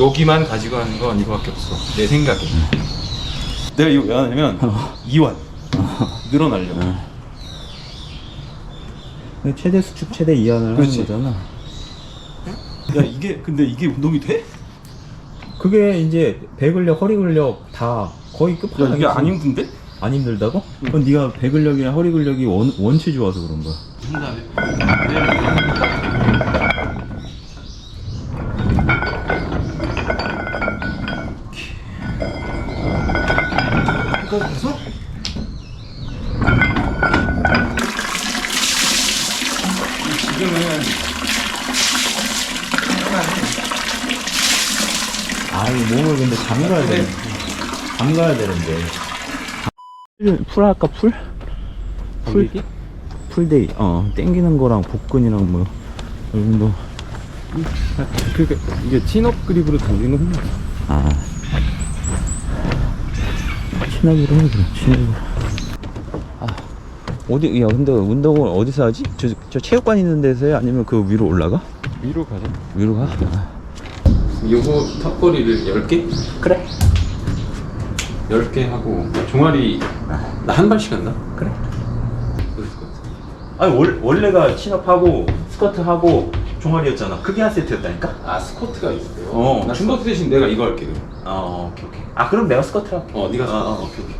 여기만 가지고 하는 건 이거밖에 없어. 내 생각에. 내가 이거 왜 하냐면 이완 늘어나려고. 최대 수축 최대 이완을 그렇지. 하는 거잖아. 야 이게 근데 이게 운동이 돼? 그게 이제 배 근력, 허리 근력 다 거의 야 끝판왕. 이게 안 힘든데? 안 힘들다고? 그건 네가 배 근력이나 허리 근력이 원, 원체 좋아서 그런 거야. 그래서 지금은 아, 이 몸을 근데 잠가야 돼. 잠가야 되는데. 풀, 풀 할까, 풀? 풀? 풀데이. 어, 땡기는 거랑 복근이랑 뭐, 이 정도. 그러니까 이게 친업 그립으로 당기는 건 힘들어. 아. 친하기로 해, 그래, 친하기로. 아. 어디, 야, 근데 운동을 어디서 하지? 저, 저 체육관 있는 데서 해? 아니면 그 위로 올라가? 위로 가자. 위로 가? 아. 요거 턱걸이를 10개? 그래. 10개 하고 종아리 나 한 발씩 한다? 그래. 그럴 것 같아. 아니, 월, 원래가 친업하고, 스쿼트하고, 종아리였잖아. 크게 한 세트였다니까? 아 스쿼트가 있어요? 어. 나 스쿼트 대신 내가 이거 할게 그럼. 어, 오케이, 오케이. 아, 그럼 내가 스쿼트 할게. 어 네가 어, 스쿼트 어. 오케이 오케이.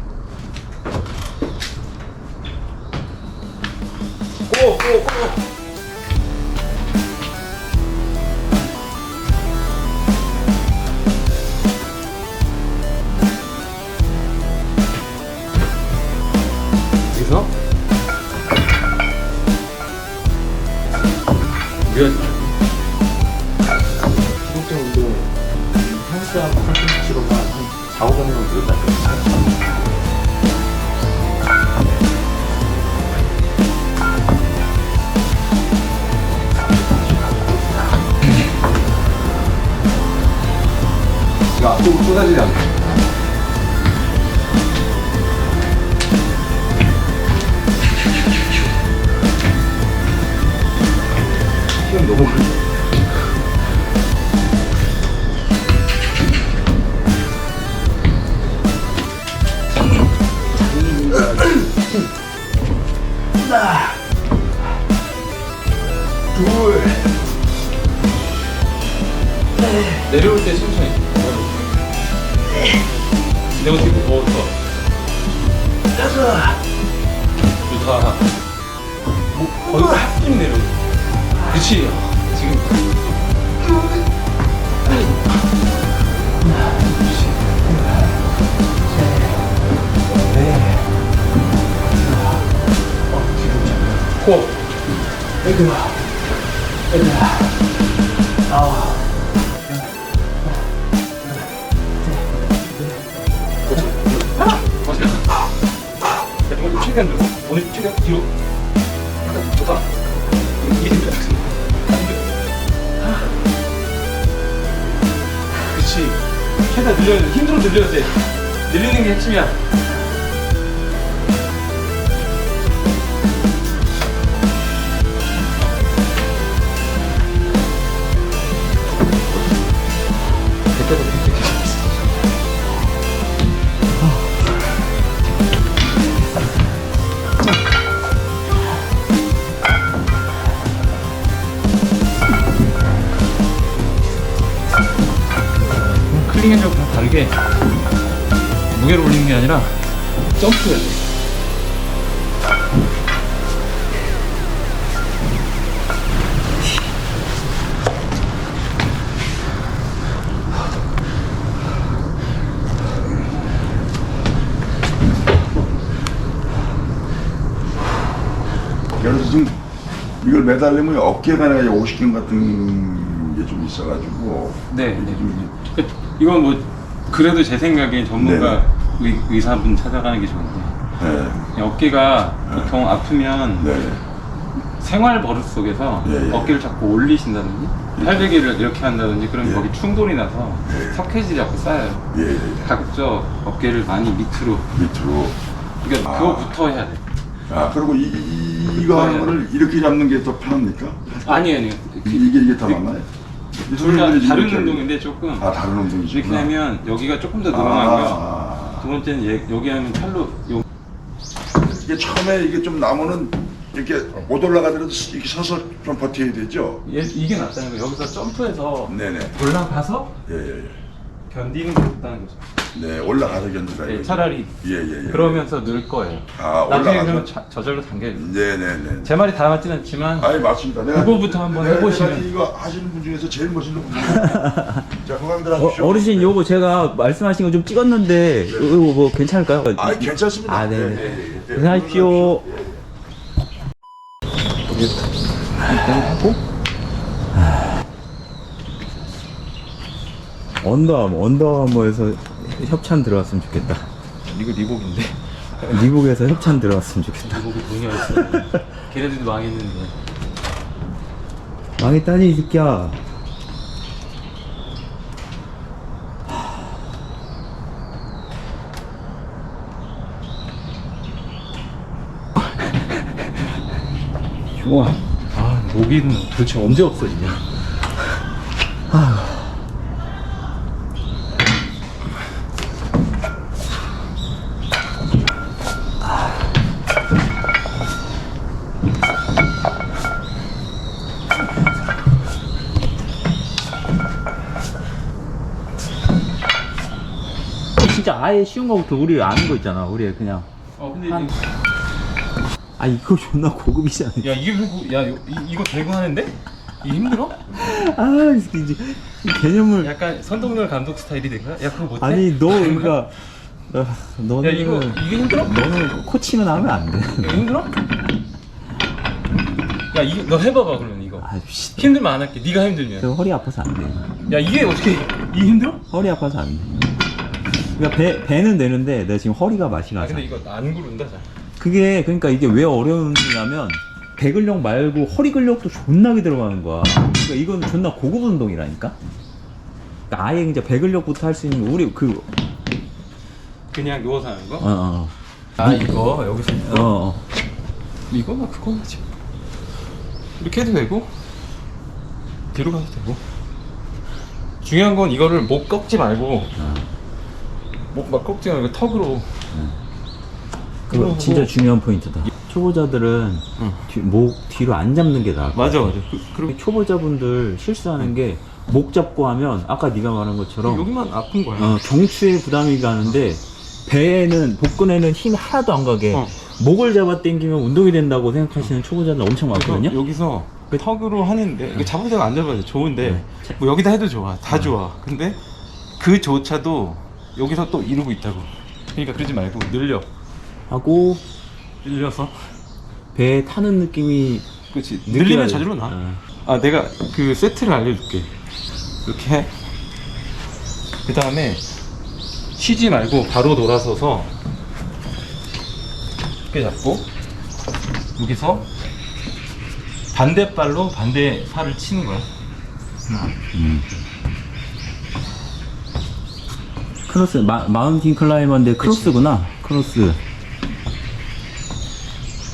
고, 고, 고! 헬스하고 컨텐츠로만 한 4, 500명 늘었다. 야 앞쪽으로 쏟아지지 않게 내려올 때 천천히. 내가 뒤로 더? 더. 좋다 뭐 거의 한쯤 내려 그치? 지금. 코 맞아. 최대한. 오늘 좀 최대한 뒤로. 약간 좋다. 힘들어. 그치. 최대한 늘려야 돼. 힘들어 늘려야 돼. 늘리는 게 핵심이야. 앤 저크랑 다르게 무게를 올리는 게 아니라 점프해야 돼. 그래서 지금 이걸 매달리면 어깨가 내가 50kg 같은 게 좀 있어가지고 네, 네. 그, 이 건 뭐 그래도 제 생각에 전문가 의, 의사분 찾아가는 게 좋은데 네, 어깨가 보통 아프면 네, 생활 버릇 속에서 예, 예. 어깨를 자꾸 올리신다든지 팔베개를 이렇게 한다든지 그러면 예. 거기 충돌이 나서 석회질이 자꾸 쌓여요. 예, 예, 가급적 어깨를 많이 밑으로 밑으로. 그러니까 아. 그거부터 해야 돼. 아 그리고 이, 이- 이거 하는 거를 이렇게 잡는 게 더 편합니까? 아니 아니 이게 이게 더 맞나요? 이둘다 다른 운동인데 조금 아 다른 운동이지. 이렇게 하면 여기가 조금 더 늘어나고요. 아, 두 번째는 얘, 여기 하면 팔로 요 이게 처음에 이게 좀 나무는 이렇게 못 올라가더라도 이렇게 서서 좀 버텨야 되죠. 얘, 이게 낫다는 거예요. 여기서 점프해서 네네. 올라가서 예 예 예. 견디는 게 낫다는 거죠. 네 올라가서 견디다. 네, 이거죠. 차라리 예 예 예. 그러면서 늘 거예요. 아 나중에 올라가서. 자- 저절로 당겨요. 네 네 네. 제 말이 다 맞진 않지만 아니 맞습니다. 내가 그거부터 한번 내가 해보시면. 이제까지 이거 하시는 분 중에서 제일 멋있는 분이에요. 자 건강들 하십시오. 어, 어르신 요거 제가 말씀하신 거 좀 찍었는데 이거 뭐 괜찮을까요? 아 괜찮습니다. 아, 네네. 예, 예, 예. 고생하십시오. 일단 하고 언더아머 언더아머에서 협찬 들어왔으면 좋겠다. 이거 리복인데 리복에서 협찬 들어왔으면 좋겠다. 리복이 어딨어. 걔네들도 망했는데. 망했다니 이 새끼야. 좋아. 아 모기는 도대체 언제 없어지냐? 아예 쉬운 거부터 우리 아는 거 있잖아. 우리 그냥. 어 근데 한- 아 이거 존나 고급이잖아. 야 이게 왜- 야 이거, 이- 이거 들고 하는데? 이게 힘들어? 아 이제 이 개념을. 약간 선동열 감독 스타일이 된 거야? 야 그거 못해? 아니 너 그러니까 너, 너는 야 이거 이게 힘들어? 야 너는 코치는 하면 안 돼. 이거 힘들어? 야 이거 너 해봐봐 그러면 이거 아씨. 힘들면 안 할게 네가 힘들면 저 허리 아파서 안 돼. 야 이게 어떻게 이게 힘들어? 허리 아파서 안 돼. 그러니까 배 배는 되는데 내가 지금 허리가 맛이 아 나서. 근데 이거 안 구른다 잘 그게 그러니까 이게 왜 어려운지냐면 배 근력 말고 허리 근력도 존나게 들어가는 거야. 그러니까 이건 존나 고급 운동이라니까. 그러니까 아예 이제 배 근력부터 할 수 있는 우리 그 그냥 누워서 하는 거? 어, 어, 아 이거 여기서 어, 어. 이거나 그거나 지금 이렇게 해도 되고 뒤로 가도 되고 중요한 건 이거를 목 꺾지 말고 목막 꺾지 말고 턱으로 그거 진짜 중요한 포인트다. 초보자들은 응. 뒤- 목 뒤로 안 잡는 게 나아. 맞아 맞아 그, 그리고 초보자분들 실수하는 게 목 잡고 하면 아까 네가 말한 것처럼 여기만 아픈 거야 어, 정추에 부담이 가는데 배에는 복근에는 힘이 하나도 안 가게 어. 목을 잡아 당기면 운동이 된다고 생각하시는 초보자들 엄청 많거든요. 여기서 그 턱으로 하는데 이거 잡을 때가 안 잡아도 돼. 좋은데 뭐 여기다 해도 좋아 다 좋아 근데 그조차도 여기서 또 이루고 있다고 그러니까 그러지 말고 늘려 하고 늘려서 배에 타는 느낌이 그렇지 느껴야 늘리면 돼. 저절로 나. 어. 아 내가 그 세트를 알려줄게. 이렇게 해. 그 다음에 쉬지 말고 바로 돌아서서 이렇게 잡고 여기서 반대발로 반대 팔을 치는 거야. 크로스 마, 마운틴 클라이머인데 크로스구나. 크로스.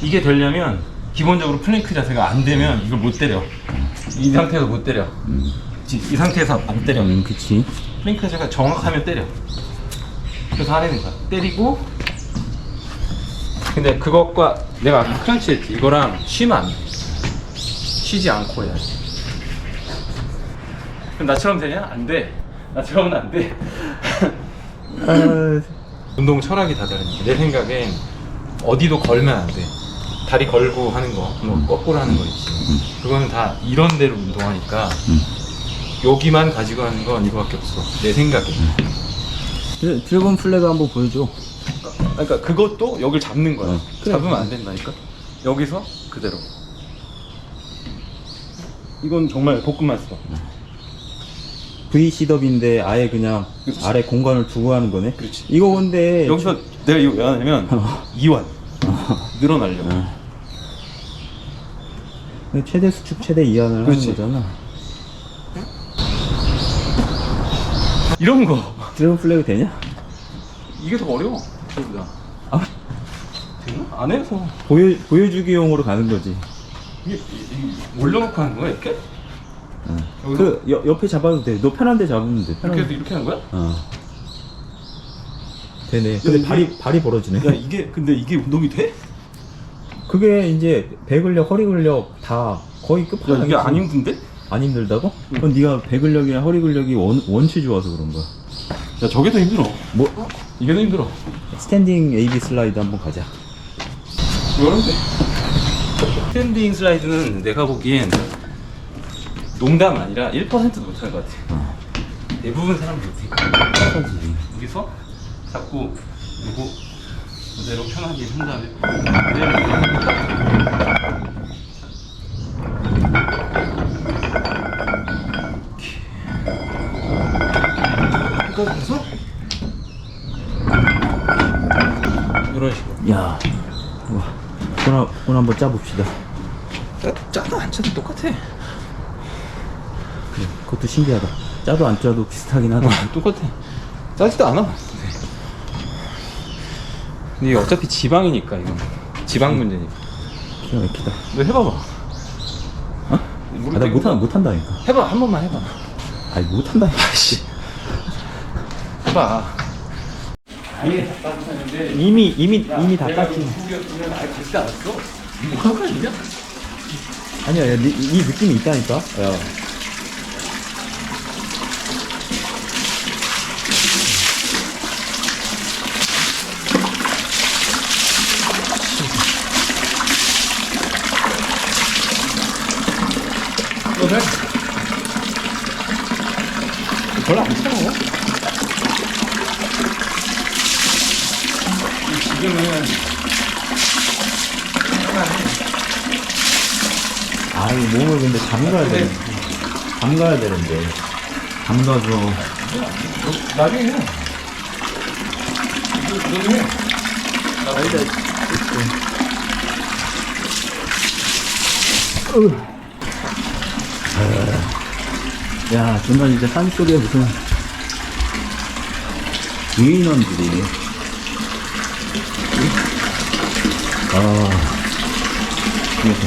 이게 되려면 기본적으로 플랭크 자세가 안 되면 이걸 못 때려. 이 상태에서 못 때려. 이, 이 상태에서 안 때려. 음, 그치. 플랭크 자세가 정확하면 때려. 그래서 하는 거야. 때리고. 근데 그것과 내가 아까 크런치 했지. 이거랑 쉬면 안 돼. 쉬지 않고 해야 돼. 그럼 나처럼 되냐? 안 돼. 나처럼은 안 돼. 아, 운동 철학이 다 다르니까. 내 생각엔 어디도 걸면 안 돼. 다리 걸고 하는 거, 뭐 거꾸로 하는 거 있지. 그거는 다 이런 데로 운동하니까 여기만 가지고 하는 건 이거밖에 없어. 내 생각에. 드- 드래곤 플래그 한번 보여줘. 그러니까 그것도 여길 잡는 거야. 어, 그래. 잡으면 안 된다니까. 여기서 그대로. 이건 정말 복근만 써. V 시덥인데 아예 그냥 그렇지. 아래 공간을 두고 하는 거네. 그렇지. 이거 근데 여기서 내가 이거 왜 하냐면 이완 늘어나려고. 어. 최대 수축 최대 이하를 그렇지. 하는 거잖아. 이런 거 드래곤 플래그 되냐? 이게 더 어려워. 저보다. 아. 되나? 안 해서 보여 보여주기용으로 가는 거지. 이게, 이게 올려놓고 하는 거야 이렇게? 응. 여기서? 그 여, 옆에 잡아도 돼. 너 편한 데 잡으면 돼. 편한 이렇게 해서 데. 이렇게 하는 거야? 어. 되네. 근데 이게- 발이 발이 벌어지네. 야 이게 근데 이게 운동이 돼? 그게 이제 배 근력, 허리 근력 다 거의 끝판왕. 야 이게 안 힘든데? 안 힘들다고? 그럼 네가 배 근력이나 허리 근력이 원, 원치 좋아서 그런 거야. 야 저게 더 힘들어 뭐 이게 더 힘들어 스탠딩 AB 슬라이드 한번 가자. 이런데 스탠딩 슬라이드는 내가 보기엔 농담 아니라 1%도 못할 것 같아 대부분 사람 못해 하지. 여기서 잡고 이거 그대로 편하게 한 다음에 이렇게. 해서 이런 식으로. 야, 와, 돈, 돈 한번 짜봅시다. 짜, 짜도 안 짜도 똑같아 그것도 신기하다. 짜도 안 짜도 비슷하긴 하다. 똑같아 짜지도 않아 근데 이게 어차피 지방이니까 이건 지방 문제니까 기가 막히다. 너 해봐봐 어? 아, 나 못한 못한다니까. 해봐 한 번만 해봐 아니 못한다니까. 아씨 해봐 다 이미 이미 이미 다 아예 않았어 뭐하는 거야 진짜? 아니야, 야, 이, 이 느낌이 있다니까. 야. 별로 안 차워 지금은 아, 이 몸을 근데 담가야 돼. 담가야 되는데. 담가서. 나중에 해 너도 해 야, 정말 진짜 산소리가 무슨. 유인원들이. 아. 이렇게.